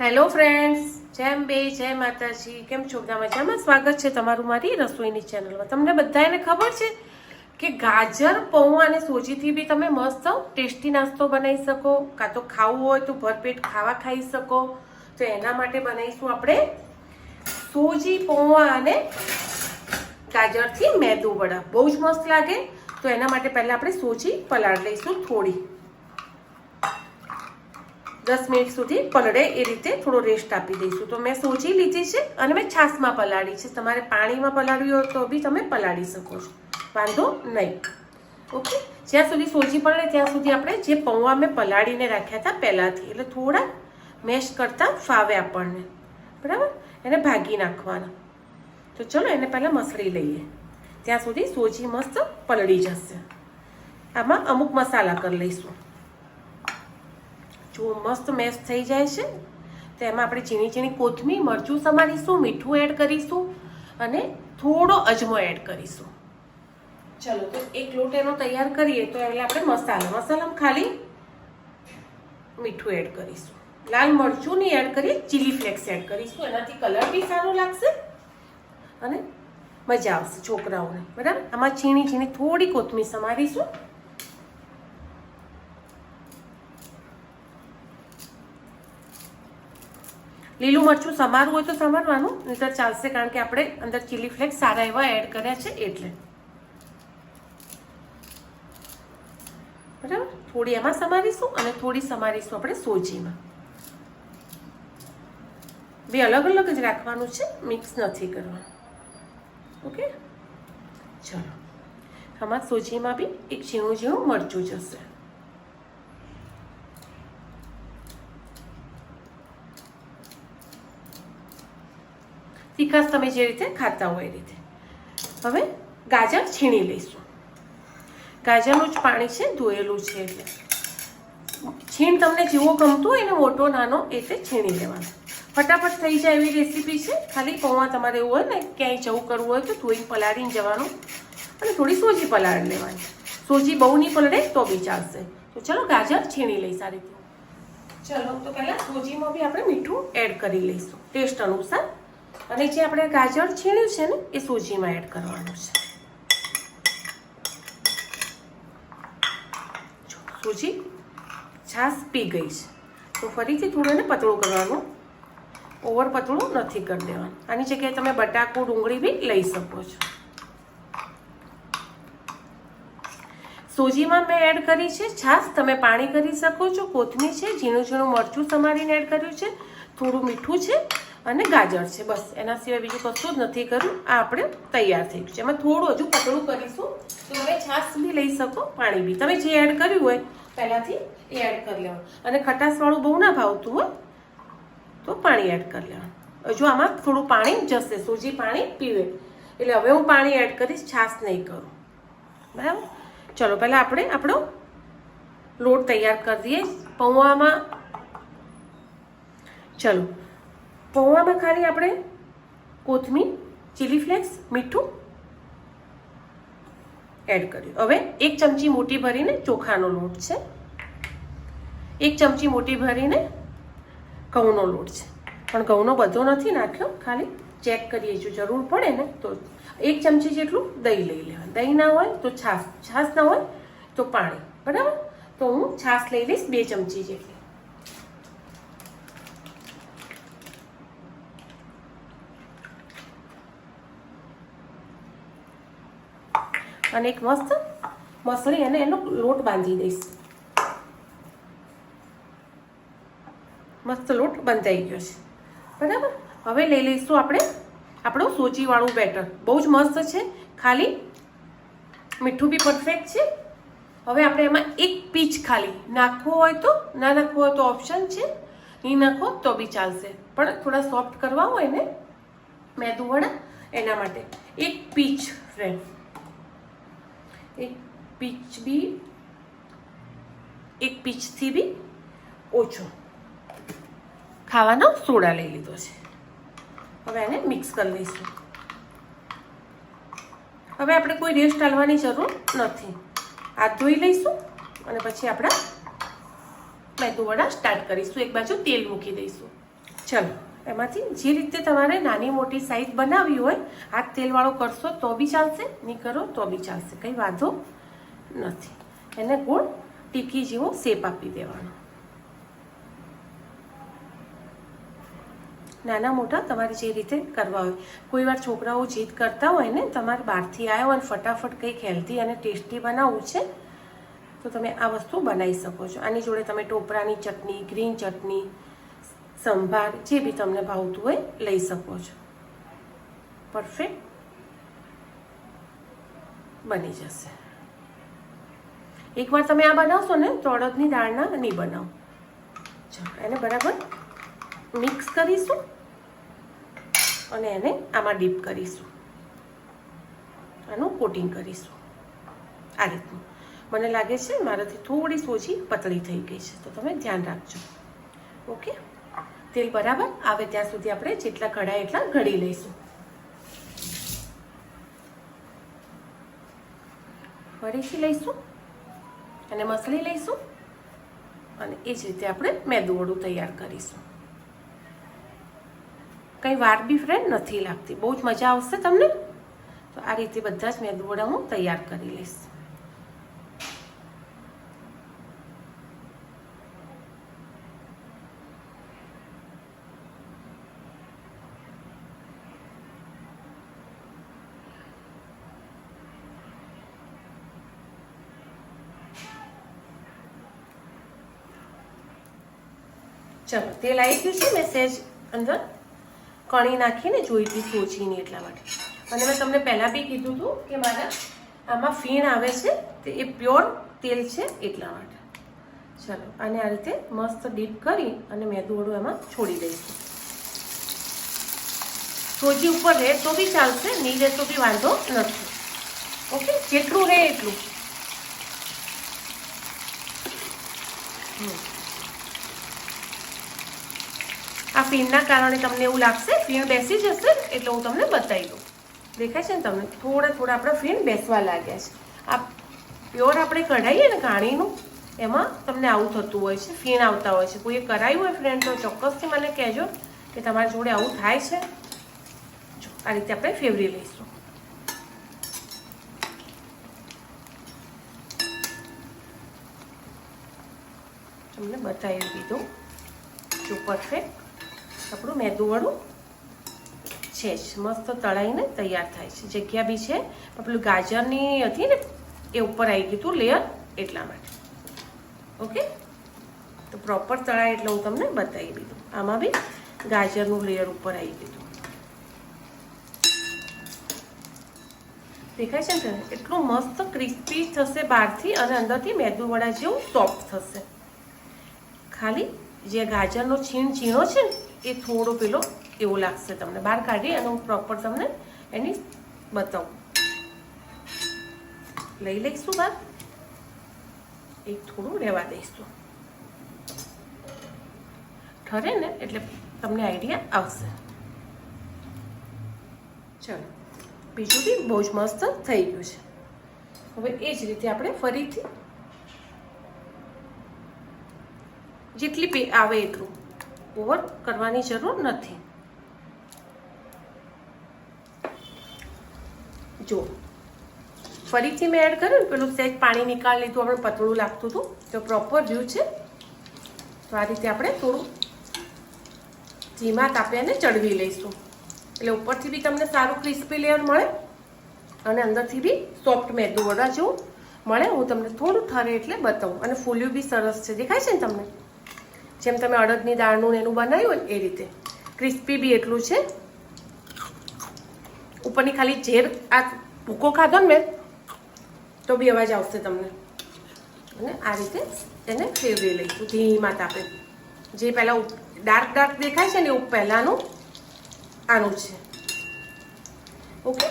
Hello friends જેમ બે જય માતાજી. કેમ છો? મજામાં? સ્વાગત છે તમારું મારી રસોઈની ચેનલમાં તમને બધાને ખબર છે કે ગાજર પૌવા અને સોજીથી બી તમે મસ્ત ટેસ્ટી નાસ્તો બનાવી શકો. કાં તો ખાવું હોય તો ભરપેટ ખાવા ખાઈ શકો. તો એના માટે બનાવીશું આપણે સોજી પૌવા અને ગાજરથી મેદુ વડા બહુ જ મસ્ત લાગે. તો એના માટે પહેલાં આપણે સોજી પલાળ લઈશું થોડી. દસ મિનિટ સુધી પલળે એ રીતે થોડો રેસ્ટ આપી દઈશું. તો મેં સોજી લીધી છે અને મેં છાશમાં પલાળી છે. તમારે પાણીમાં પલાળવી હોય તો બી તમે પલાળી શકો છો. વાંધો નહીં. ઓકે? જ્યાં સુધી સોજી પલળે ત્યાં સુધી આપણે જે પૌવા મેં પલાળીને રાખ્યા હતા પહેલાંથી, એટલે થોડા મેશ કરતાં ફાવે આપણને. બરાબર? એને ભાગી નાખવાના. તો ચલો એને પહેલાં મસળી લઈએ. ત્યાં સુધી સોજી મસ્ત પલળી જશે. આમાં અમુક મસાલા કરી લઈશું. જો મસ્ત મેશ થઈ જાય છે. તો એમાં આપણે ઝીણી ઝીણી કોથમીર, મરચું સમારીશું, મીઠું એડ કરીશું અને થોડો અજમો એડ કરીશું. ચલો, તો એક લોટ એનો તૈયાર કરીએ તો એટલે આપણે મસાલા, મસાલામાં ખાલી મીઠું એડ કરીશું. લાલ મરચું નહીં એડ કરીએ ચીલી ફ્લેક્સ એડ કરીશું. એનાથી કલર બી સારો લાગશે અને મજા આવશે છોકરાઓને. બરાબર? આમાં છીણી છીણી થોડી કોથમીર સમારીશું. લીલું મરચું સમારવું હોય તો સમારવાનું, નહીતર ચાલશે કારણ કે આપણે અંદર ચીલી ફ્લેક્સ સારા એવા એડ કર્યા છે એટલે. બરાબર? થોડી એમાં સમારીશું અને થોડી સમારીશું આપણે સોજીમાં. બે અલગ અલગ જ રાખવાનું છે, મિક્સ નથી કરવાનું. ઓકે? ચલો. આમાં સોજીમાં બી એક ઝીણું ઝીણું મરચું જશે. તીખાસ તમે જે રીતે ખાતા હોય એ રીતે. હવે ગાજર છીણી લઈશું. ગાજરનું જ પાણી છે, ધોયેલું છે એટલે. છીણ તમને જેવો ગમતું હોય એને મોટો, નાનો એ રીતે છીણી લેવાનો. ફટાફટ થઈ જાય એવી રેસીપી છે. ખાલી પૌવા તમારે એવું હોય ને, ક્યાંય જવું કરવું હોય તો ધોઈને પલાળીને જવાનું. અને થોડી સોજી પલાળી લેવાની. સોજી બહુ નહીં પલળે તો બી ચાલશે. તો ચલો ગાજર છીણી લઈશ સારી રીતે. ચલો, તો પહેલાં સોજીમાં બી આપણે મીઠું એડ કરી લઈશું. ટેસ્ટ અનુસાર. અને જે આપણે ગાજર છીણ્યું છે ને, એ સૂજીમાં એડ કરવાનું છે. સૂજી છાશ પી ગઈ છે. તો ફરીથી થોડું એને પતળું કરવાનું. ઓવર પતળું નથી કરી દેવાનું. આની જગ્યાએ તમે બટાકું, ડુંગળી બી લઈ શકો છો. સૂજીમાં મેં એડ કરી છે છાશ. તમે પાણી કરી શકો છો. કોથમીર છે, ઝીણું ઝીણું મરચું સમારીને એડ કર્યું છે. થોડું મીઠું છે. અને ગાજર છે, બસ. એના સિવાય બીજું કશું જ નથી કર્યું. આ આપણે તૈયાર થઈ ગયું છે. એમાં થોડું હજુ પતળું કરીશું. તો હવે છાશ બી લઈ શકો, પાણી બી. તમે જે એડ કર્યું હોય, પહેલાંથી એ એડ કરી લેવાનું. અને ખટાશવાળું બહુ ના ભાવતું હોય, તો પાણી એડ કરી લેવાનું. હજુ આમાં થોડું પાણી જશે. સૂજી પાણી પીવે. એટલે હવે હું પાણી એડ કરીશ, છાશ નહીં કરું. બરાબર? ચલો, પહેલાં આપણે આપણો લોટ તૈયાર કરી દઈએ. પૌવામાં ચલો. પૌવામાં ખાલી આપણે કોથમીર ચીલી ફ્લેક્સ મીઠું એડ કર્યું. હવે એક ચમચી મોટી ભરીને ચોખાનો લોટ છે. એક ચમચી મોટી ભરીને ઘઉંનો લોટ છે. પણ ઘઉંનો બધો નથી નાખ્યો, ખાલી ચેક કરીએ. જો જરૂર પડે ને તો એક ચમચી જેટલું દહીં લઈ લેવાનું. દહીં ના હોય તો છાશ છાશ ના હોય તો પાણી. બરાબર? તો હું છાશ લઈ લઈશ બે ચમચી જેટલી. અને એક મસ્ત મસળી અને એનો લોટ બાંધી દઈશ. મસ્ત લોટ બંધાઈ ગયો છે. બરાબર? હવે લઈ લઈશું આપણે આપણું સોજીવાળું બેટર. બહુ જ મસ્ત છે. ખાલી મીઠું બી પરફેક્ટ છે. હવે આપણે એમાં એક પીચ ખાલી. નાખવો હોય તો, ના નાખવો હોય તો ઓપ્શન છે. નહીં નાખો તો બી ચાલશે. પણ થોડા સોફ્ટ કરવા હોય ને મેદુવડા એના માટે. એક પીચ ફ્રેન્ડ એક પીચ બી એક પીચથી બી ઓછો ખાવાનો સોડા લઈ લીધો છે હવે એને મિક્સ કરી લઈશું હવે આપણે કોઈ રેસ્ટ ટાળવાની જરૂર નથી હાથ ધોઈ લઈશું અને પછી આપણા મેદુવડા સ્ટાર્ટ કરીશું એક બાજુ તેલ મૂકી દઈશું ચલો એમાંથી જે રીતે તમારે નાની મોટી સાઈઝ બનાવવી હોય આ તેલવાળો કરશો તો બી ચાલશે, નહીં કરો તો બી ચાલશે, કંઈ વાંધો નથી. એને ગોળ ટીકી જેવો શેપ આપી દેવાનો. નાના મોટા તમારે જે રીતે કરવા હોય. કોઈ વાર છોકરાઓ જીદ કરતા હોય ને, તમારે બહારથી આવ્યો અને ફટાફટ કંઈક હેલ્ધી અને ટેસ્ટી બનાવવું છે, તો તમે આ વસ્તુ બનાવી શકો છો. આની જોડે તમે ટોપરાની ચટણી ગ્રીન ચટણી સંભાર જે બી તમને ભાવતું હોય, લઈ શકો છો. પરફેક્ટ બની જશે. એકવાર તમે આ બનાવશો ને તો દાળના નહીં બનાવો. ચાલો, એને બરાબર મિક્સ કરીશું અને એને આમાં ડીપ કરીશું. આનું કોટિંગ કરીશું. આ રીતનું. મને લાગે છે મારાથી થોડી સોજી પતળી થઈ ગઈ છે, તો તમે ધ્યાન રાખજો. ઓકે તેલ બરાબર? આવે ત્યાં સુધી આપણે જેટલા કઢાય એટલા ઘડી લઈશું. ફરીથી લઈશું અને મસળી લઈશું અને એ જ રીતે આપણે મેદુવડું તૈયાર કરીશું. કંઈ વાર બી ફ્રેન્ડ નથી લાગતી. બહુ જ મજા આવશે તમને? તો આ રીતે બધા જ મેદુવડા હું તૈયાર કરી લઈશ. ચલો, તેલ આવી ગયું છે મેં સહેજ અંદર? કણી નાખીને જોઈ હતી સોચીની એટલા માટે. અને મેં તમને પહેલાં બી કીધું હતું કે મારા આમાં ફીણ આવે છે, તે એ પ્યોર તેલ છે એટલા માટે. ચલો અને આ રીતે મસ્ત ડીપ કરી અને મેદુવડું એમાં છોડી દઈશું. સોજી ઉપર રહે તો બી ચાલશે, નહીં રહે તો બી વાંધો નથી. ઓકે? જેટલું રહે એટલું. હમ. આ ફીણના કારણે તમને એવું લાગશે ફીણ બેસી જશે, એટલે હું તમને બતાવી દઉં. દેખાય છે ને તમને? થોડા થોડા આપણા ફીણ બેસવા લાગ્યા છે. આ પ્યોર આપણે કઢાઈએ ને કાણીનું, એમાં તમને આવું થતું હોય છે ફીણ આવતા હોય છે. કોઈએ કરાયું હોય ફ્રેન્ડ તો ચોક્કસથી મને કહેજો કે તમારી જોડે આવું થાય છે. જો, આ રીતે આપણે ફેવરી લઈશું તમને બતાવી દીધું. જો પરફેક્ટ આપણું મેદુવડું છે જ. મસ્ત તળાઈને તૈયાર થાય છે. જગ્યા બી છે. પેલું ગાજરની હતી ને, એ ઉપર આવી ગયું હતું લેયર એટલા માટે. ઓકે તો પ્રોપર તળાય એટલે હું તમને બતાવી દીધું. આમાં બી ગાજરનું લેયર ઉપર આવી ગયું દેખાય છે ને એટલું મસ્ત ક્રિસ્પી થશે બહારથી અને અંદરથી મેદુવડા જેવું સોફ્ટ થશે. ખાલી જે ગાજરનો છીણ છીણો છે ને એ થોડો પેલો એવો લાગશે તમને. બહાર કાઢી અને હું પ્રોપર તમને એની બતાવું. લઈ લઈશું બહાર. એક થોડું રહેવા દઈશું. ઠરે ને એટલે તમને આઈડિયા આવશે. ચલો, બીજું બી બહુ જ મસ્ત થઈ ગયું છે. હવે એ જ રીતે આપણે ફરીથી જેટલી આવે એટલું. ઓવર કરવાની જરૂર નથી. જો, ફરીથી મેં એડ કર્યું પેલું સેજ પાણી નીકાળી લીધું, આપણે પતળું લાગતું હતું, તો પ્રોપર વ્યૂ છે. તો આ રીતે આપણે થોડું ધીમા તાપે અને ચડવી લઈશું. એટલે ઉપરથી બી તમને સારું ક્રિસ્પી લેયર મળે અને અંદરથી બી સોફ્ટ મેદુ વડા જેવું મળે. હું તમને થોડું ઠરે એટલે બતાવું. અને ફૂલ્યું બી સરસ છે. દેખાય છે ને તમને? જેમ તમે અડદની દાળનું એનું બનાવ્યું એ રીતે. ક્રિસ્પી બી એટલું છે. ઉપરની ખાલી ઝેર આ ભૂકો ખાધો ને મેં, તો બી અવાજ આવશે તમને. અને આ રીતે એને ફેરવી લઈશું. ધીમા તાપે. જે પહેલાં ડાર્ક ડાર્ક દેખાય છે ને એવું પહેલાંનું આનું છે. ઓકે?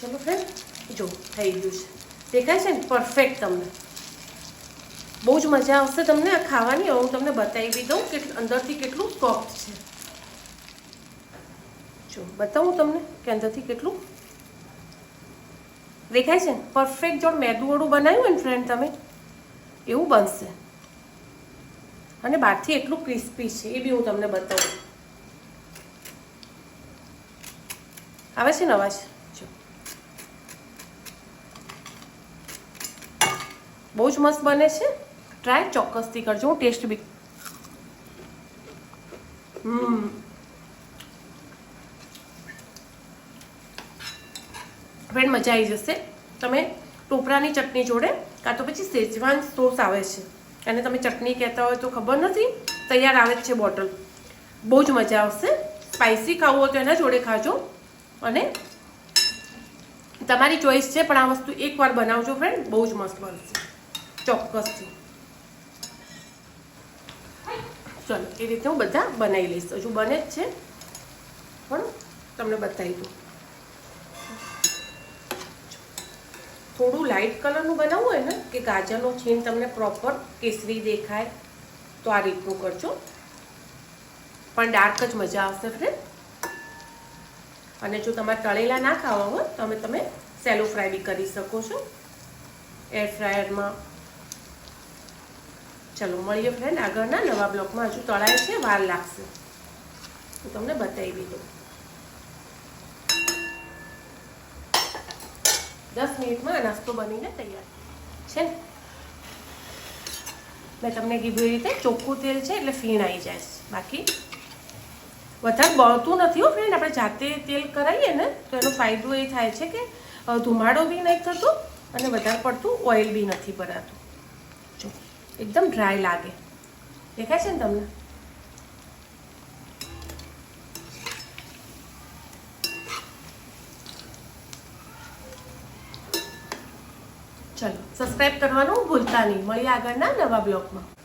ચલો ફ્રેન્ડ, જો, થઈ ગયું છે. દેખાય છે ને? પરફેક્ટ તમને. બહુ જ મજા આવશે તમને, આ ખાવાની. હું તમને બતાવી દઉં કે અંદરથી કેટલું સોફ્ટ છે. જો, બતાવું તમને કે અંદરથી કેટલું. દેખાય છે? પરફેક્ટ જોડ મેદુવડું બનાવ્યું હોય ને ફ્રેન્ડ તમે? એવું બનશે. અને બહારથી એટલું ક્રિસ્પી છે, એ બી હું તમને બતાવું. આવે છે ને અવાજ? બહુ જ મસ્ત બને છે. ટ્રાય ચોક્કસથી કરજો હું ટેસ્ટ બી હમ ફ્રેન્ડ મજા આવી જશે તમે ટોપરાની ચટણી જોડે કાં તો પછી સેજવાન સોસ આવે છે અને તમે ચટણી કહેતા હોય તો ખબર નથી તૈયાર આવે જ છે બોટલ બહુ જ મજા આવશે સ્પાઇસી ખાવું હોય તો એના જોડે ખાજો અને તમારી ચોઈસ છે પણ આ વસ્તુ એકવાર બનાવજો ફ્રેન્ડ બહુ જ મસ્ત બનશે ચોક્કસથી ચલો, એ રીતે હું બધા બનાવી લઈશ. હજુ બને જ છે. પણ તમને બતાવી દઉં. થોડું લાઇટ કલરનું બનાવવું હોય ને, કે ગાજરનો છીણ તમને પ્રોપર કેસરી દેખાય, તો આ રીતનું કરજો. પણ ડાર્ક જ મજા આવશે ફ્રેન્ડ અને જો તમારે તળેલા ના ખાવા હોય, તો તમે તમે સેલો ફ્રાય બી કરી શકો છો. એર ફ્રાયરમાં ચલો, મળીએ ફ્રેન્ડ આગળના નવા બ્લોકમાં હજુ તળાય છે, વાર લાગશે. હું તમને બતાવી દઉં. દસ મિનિટમાં નાસ્તો બનીને તૈયાર છે ને? મેં તમને કીધું એ રીતે ચોખ્ખું તેલ છે એટલે ફીણ આવી જાય બાકી વધારે બળતું નથી હો ફ્રેન્ડ આપણે જાતે તેલ કરાવીએ ને, તો એનો ફાયદો એ થાય છે કે ધુમાડો બી નહીં થતો અને વધારે પડતું ઓઇલ બી નથી ભરાતું. એકદમ ડ્રાય લાગે. દેખાય છે ને તમને? ચલો સબસ્ક્રાઇબ કરવાનું ભૂલતા નહીં. મળીએ આગળના નવા બ્લોગમાં.